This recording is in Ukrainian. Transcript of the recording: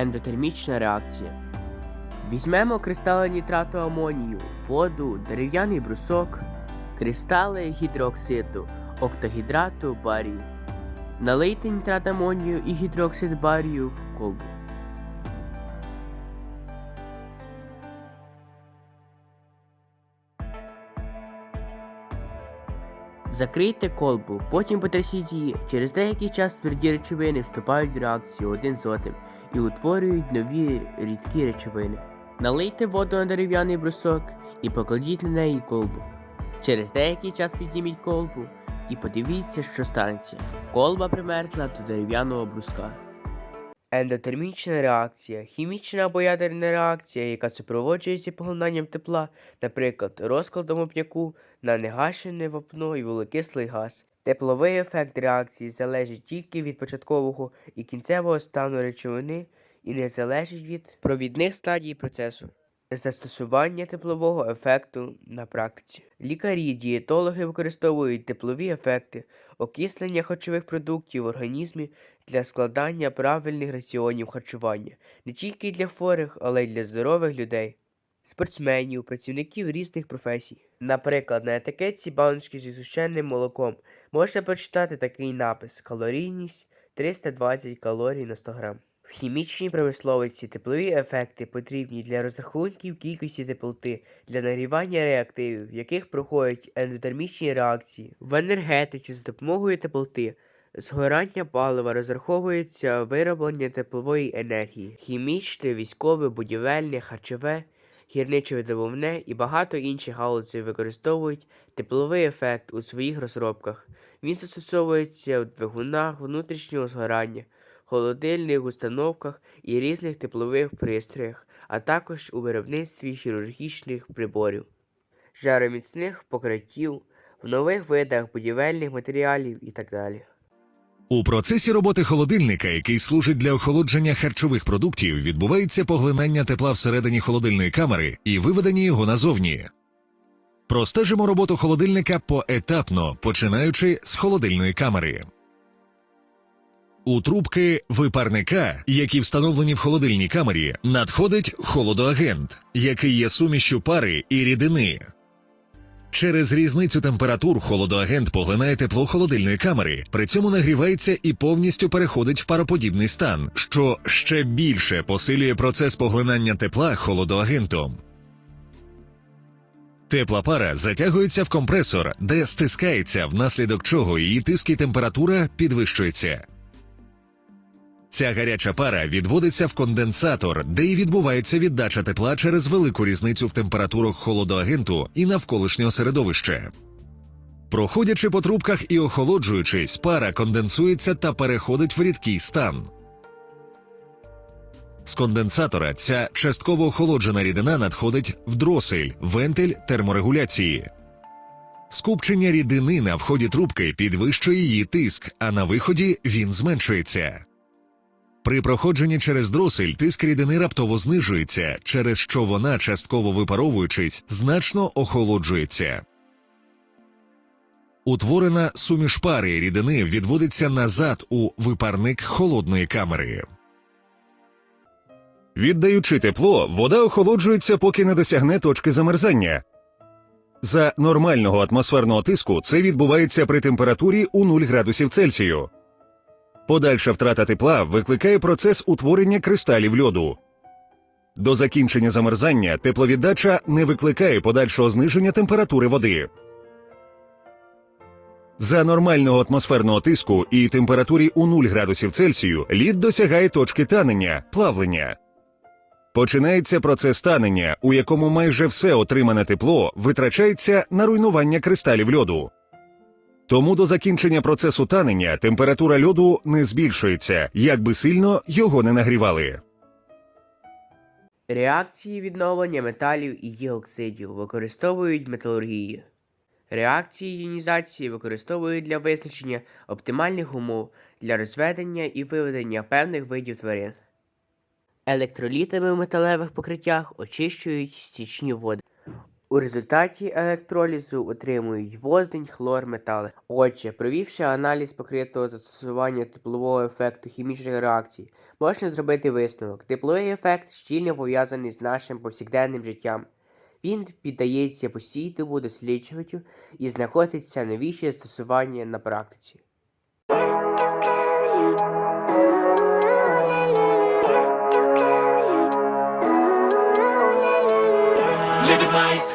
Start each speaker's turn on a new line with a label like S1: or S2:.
S1: Ендотермічна реакція. Візьмемо кристали нітрату амонію, воду, дерев'яний брусок, кристали гідроксиду, октагідрату барію. Налийте нітрат амонію і гідроксид барію в колбу. Закрийте колбу, потім потрясіть її. Через деякий час тверді речовини вступають в реакцію один з одним і утворюють нові рідкі речовини. Налийте воду на дерев'яний брусок і покладіть на неї колбу. Через деякий час підніміть колбу і подивіться, що станеться. Колба примерзла до дерев'яного бруска. Ендотермічна реакція хімічна або ядерна реакція, яка супроводжується поглинанням тепла, наприклад, розкладом вапняку на негашене вапно і вуглекислий газ. Тепловий ефект реакції залежить тільки від початкового і кінцевого стану речовини і не залежить від провідних стадій процесу. Застосування теплового ефекту на практиці. Лікарі, дієтологи використовують теплові ефекти, окислення харчових продуктів в організмі для складання правильних раціонів харчування не тільки для хворих, але й для здорових людей, спортсменів, працівників різних професій. Наприклад, на етикетці баночки зі сущенним молоком можна прочитати такий напис: калорійність 320 калорій на 100 грам. В хімічній промисловості теплові ефекти потрібні для розрахунків кількості теплоти для нагрівання реактивів, в яких проходять ендотермічні реакції. В енергетиці за допомогою теплоти згорання палива розраховується вироблення теплової енергії, хімічне, військове, будівельне, харчове, гірничо-видобувне і багато інших галузей використовують тепловий ефект у своїх розробках. Він застосовується в двигунах внутрішнього згорання, холодильних установках і різних теплових пристроях, а також у виробництві хірургічних приборів, жароміцних покриттів, в нових видах будівельних матеріалів і так далі.
S2: У процесі роботи холодильника, який служить для охолодження харчових продуктів, відбувається поглинання тепла всередині холодильної камери і виведення його назовні. Простежимо роботу холодильника поетапно, починаючи з холодильної камери. У трубки випарника, які встановлені в холодильній камері, надходить холодоагент, який є сумішчю пари і рідини. Через різницю температур холодоагент поглинає тепло холодильної камери, при цьому нагрівається і повністю переходить в пароподібний стан, що ще більше посилює процес поглинання тепла холодоагентом. Тепла пара затягується в компресор, де стискається, внаслідок чого її тиск і температура підвищується. Ця гаряча пара відводиться в конденсатор, де й відбувається віддача тепла через велику різницю в температурах холодоагенту і навколишнього середовища. Проходячи по трубках і охолоджуючись, пара конденсується та переходить в рідкий стан. З конденсатора ця частково охолоджена рідина надходить в дросель, вентиль терморегуляції. Скупчення рідини на вході трубки підвищує її тиск, а на виході він зменшується. При проходженні через дросель тиск рідини раптово знижується, через що вона, частково випаровуючись, значно охолоджується. Утворена суміш пари рідини відводиться назад у випарник холодної камери.
S3: Віддаючи тепло, вода охолоджується, поки не досягне точки замерзання. За нормального атмосферного тиску це відбувається при температурі у 0 градусів Цельсію. Подальша втрата тепла викликає процес утворення кристалів льоду. До закінчення замерзання тепловіддача не викликає подальшого зниження температури води. За нормального атмосферного тиску і температурі у 0 градусів Цельсію лід досягає точки танення плавлення. Починається процес танення, у якому майже все отримане тепло витрачається на руйнування кристалів льоду. Тому до закінчення процесу танення температура льоду не збільшується, як би сильно його не нагрівали.
S1: Реакції відновлення металів і їх використовують металургії. Реакції іонізації використовують для визначення оптимальних умов для розведення і виведення певних видів тварин. Електролітами в металевих покриттях очищують стічні води. У результаті електролізу отримують водень, хлор, метали. Отже, провівши аналіз покритого застосування теплового ефекту хімічних реакцій, можна зробити висновок. Тепловий ефект щільно пов'язаний з нашим повсякденним життям. Він піддається постійному досліджуванню і знаходиться новіші застосування на практиці.
S4: Living life